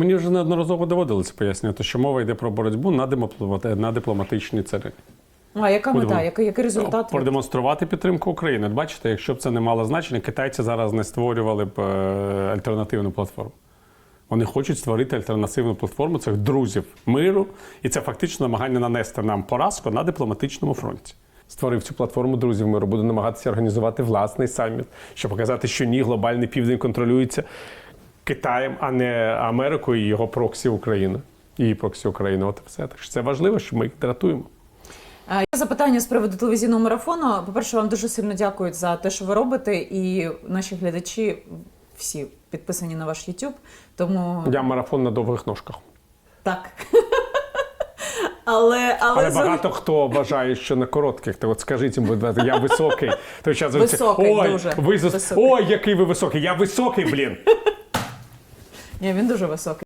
Мені вже неодноразово доводилося пояснювати, що мова йде про боротьбу на, дипломати- на дипломатичній царині. А яка мета? Який, який результат? Продемонструвати підтримку України. Бачите, якщо б це не мало значення, китайці зараз не створювали б е, альтернативну платформу. Вони хочуть створити альтернативну платформу цих друзів миру, і це фактично намагання нанести нам поразку на дипломатичному фронті. Створив цю платформу друзів миру, буде намагатися організувати власний саміт, щоб показати, що ні, глобальний південь контролюється Китаєм, а не Америкою і його проксі Україна. Її проксі Україна. От і все. Так що це важливо, що ми їх дратуємо. Є запитання з приводу телевізійного марафону. По-перше, вам дуже сильно дякують за те, що ви робите, і наші глядачі всі підписані на ваш YouTube. Тому Я марафон на довгих ножках. так. Але, але, Але багато хто вважає, що на коротких. То от скажіть їм, будь ласка, я високий. То час Високий, ой, дуже ви зас- високий. ой, який ви високий. Я високий, блін. Ні, він дуже високий.